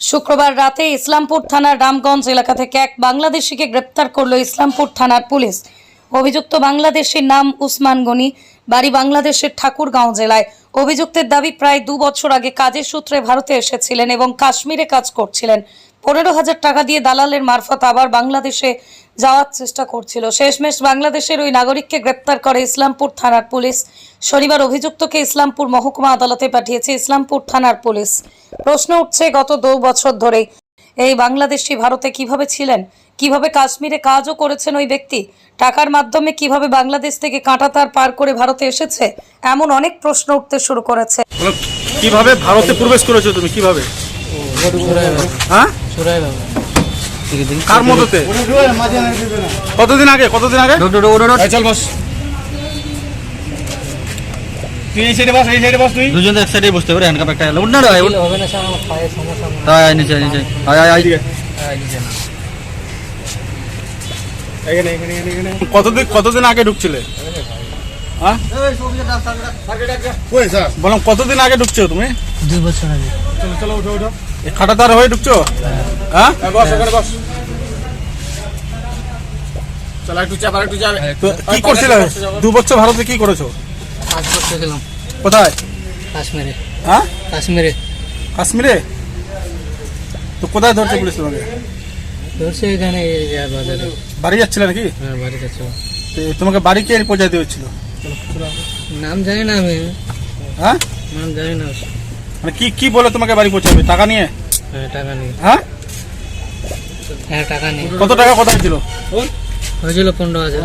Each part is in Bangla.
শুক্রবার রাতে ইসলামপুর থানার রামগঞ্জ এলাকা থেকে এক বাংলাদেশিকে গ্রেপ্তার করল ইসলামপুর থানার পুলিশ। অভিযুক্ত বাংলাদেশের নাম উসমান গনি, বাড়ি বাংলাদেশের ঠাকুরগাঁও জেলায়। অভিযুক্তের দাবি, প্রায় দু বছর আগে কাজের সূত্রে ভারতে এসেছিলেন এবং কাশ্মীরে কাজ করছিলেন। পনেরো হাজার টাকা দিয়ে দালালের মারফত আবার বাংলাদেশে যাওয়ার চেষ্টা করছিল। শেষমেশ বাংলাদেশের ওই নাগরিককে গ্রেপ্তার করে ইসলামপুর থানার পুলিশ। শনিবার অভিযুক্তকে ইসলামপুর মহকুমা আদালতে পাঠিয়েছে ইসলামপুর থানার পুলিশ। প্রশ্ন উঠছে গত দু বছর ধরে এই বাংলাদেশি ভারতে কীভাবে ছিলেন? কীভাবে কাশ্মীরে কাজও করেছেন ওই ব্যক্তি? টাকার মাধ্যমে কীভাবে বাংলাদেশ থেকে কাঁটাতার পার করে ভারতে এসেছে? এমন অনেক প্রশ্ন উঠতে শুরু করেছে। কীভাবে ভারতে প্রবেশ করেছ তুমি? কীভাবে? হ্যাঁ। কার মদতে? কতদিন আগে? কতদিন আগে? চল বস। তুই এই সাইডে বস এই সাইডে বস তুই। দুজন এক সাইডে বসতে পারে হ্যান্ডকাপ একটা উঠ না রে উঠ হবে না স্যার আমার পায়ে সমস্যা আয় আয় নিচে নিচে। আয় আয় আয়। হয় নিজে না এখানে এখানে এখানে এখানে। কতদিন কতদিন আগে ঢুকছিলে? হ্যাঁ বললাম কতদিন আগে ঢুকছো তুমি? দুই বছর আগে। চলো চলো উঠো উঠো। খাটাতার হয়ে ঢুকছো? হ্যাঁ? হ্যাঁ, বস বস। চল একটু চাপ একটু যাবে। কি করছিলে? দু বছর ভারতে কি করেছ? কাজ করতে গেলাম। কোথায়? কাশ্মীরে। হ্যাঁ? কাশ্মীরে। কাশ্মীরে? তো কোথায় ধরছে পুলিশ তোমাকে? ধরছে এখানে বাড়ি যাচ্ছিলে নাকি? হ্যাঁ বাড়ি তোমাকে বাড়ি কে পৌঁছাতে হচ্ছিল নাম জানি না আমি। হ্যাঁ? নাম জানি না। মানে কি কি বলে তোমাকে বাড়ি পৌঁছাবে? টাকা নিয়ে? হ্যাঁ টাকা নিয়ে। হ্যাঁ? হ্যাঁ টাকা নেই। কত টাকা কোথায় ছিল? হয়েছিল পনেরো হাজার।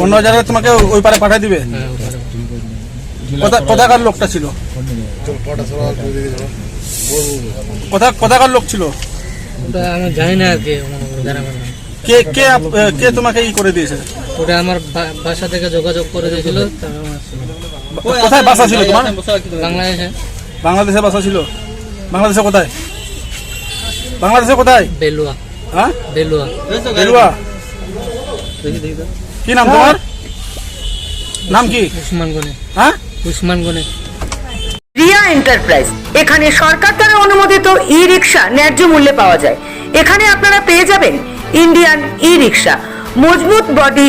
পনেরো হাজার তোমাকে ওই পারে পাঠিয়ে দিবে? হ্যাঁ কোথাকার লোকটা ছিল? কোথা কোথাকার লোক ছিল? আমি জানি না আর কি কে কে কে তোমাকে ই করে দিয়েছে? ওটা আমার বাসা থেকে যোগাযোগ করে দিয়েছিল। কোথায় বাসা ছিল তোমার? বাংলাদেশে। বাংলাদেশে বাসা ছিল? বাংলাদেশে কোথায়? বাংলাদেশে কোথায়? বেলুয়া। হ্যাঁ? বেলুয়া। বেলুয়া। কি নাম তোমার? নাম কি? উসমান গনে। হ্যাঁ? উসমান গনে। রিয়া এন্টারপ্রাইজ। এখানে সরকার দ্বারা অনুমোদিত ই রিক্সা ন্যায্য মূল্যে পাওয়া যায়। এখানে আপনারা পেয়ে যাবেন ইন্ডিয়ান ই রিক্সা মজবুত বডি